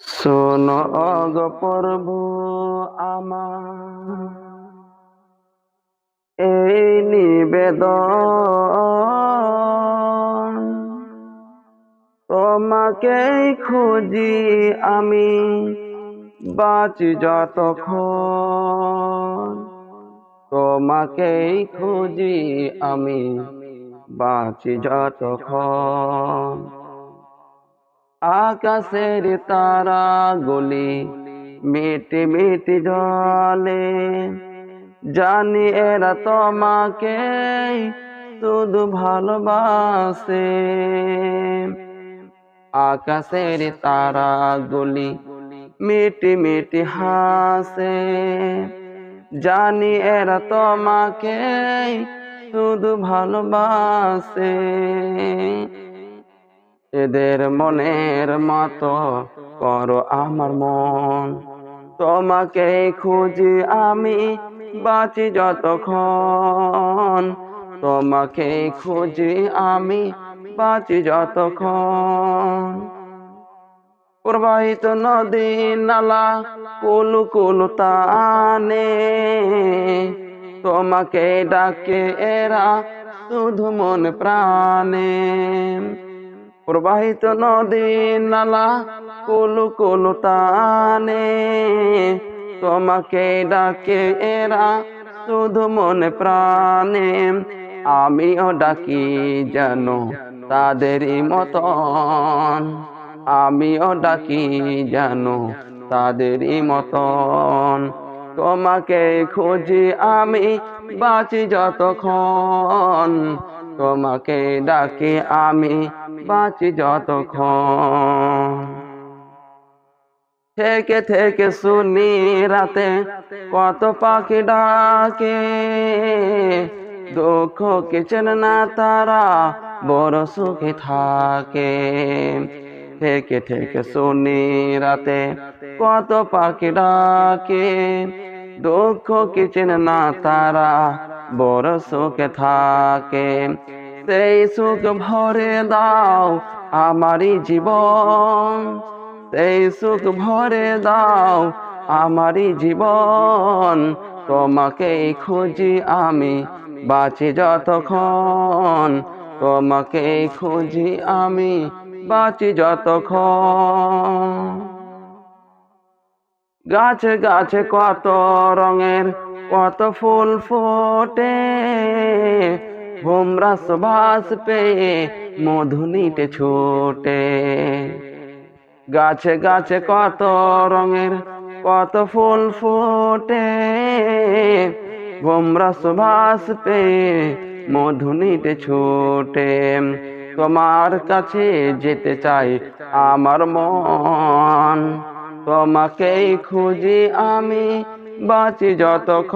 শোনো অগ প্রভু আমার। এই নিবেদন। তোমাকেই খুঁজি আমি, বাঁচি যতক্ষণ। তোমাকেই খুঁজি আমি, বাঁচি যতক্ষণ। আকাশের তারা গলি মেটে মিটি জলে। জানি এরা তোমাকে শুধু ভালোবাসে। আকাশের তারা গলি মিটি মিটি হাসে। জানি এরা তোমাকে শুধু ভালোবাসে। এদের মনের মতো করো আমার মন। তোমাকে খুঁজি আমি বাঁচি যতক্ষণ। তোমাকে খুঁজি আমি বাঁচি যতক্ষণ। প্রবাহিত নদী, নালা, কুলু কুলু তানে তোমাকে ডাকে এরা শুধু মন প্রাণে। প্রবাহিত নদী নালা, কুলু কুলু তানে তোমাকে ডাকে এরা শুধু মনে প্রাণে। আমিও ডাকি যেন তাদেরই মতন। আমিও ডাকি যেন তাদেরই মতন। তোমাকে খুঁজি আমি বাঁচি যতক্ষণ। তোমাকে ডাকি আমি বাঁচি যতক্ষণ। থেকে থেকে শুনি রাতে কত পাখি ডাকে, দুঃখ কিচেন না তারা বড় সুখে থাকে। থেকে থেকে শুনি রাতে কত পাখি ডাকে, দুঃখ কিচেন না তারা বড় সুখে থাকে। সেই সুখ ভরে দাও আমারই জীবন। সেই সুখ ভরে দাও আমারই জীবন। তোমাকে খুঁজি আমি, বাঁচি যতক্ষণ। তোমাকে খুঁজি আমি, বাঁচি যতক্ষণ। গাছে গাছে কত রঙের, কত ফুল ফোটে। ভোমরা সুবাস পেয়ে মধুনিতে ছোটে। গাছে গাছে কত রঙের, কত ফুল ফোটে। ভোমরা সুবাস পেয়ে মধুনিতে ছোটে। তোমার কাছে যেতে চাই আমার মন। তোমাকেই খুঁজি আমি বাঁচি যতক্ষণ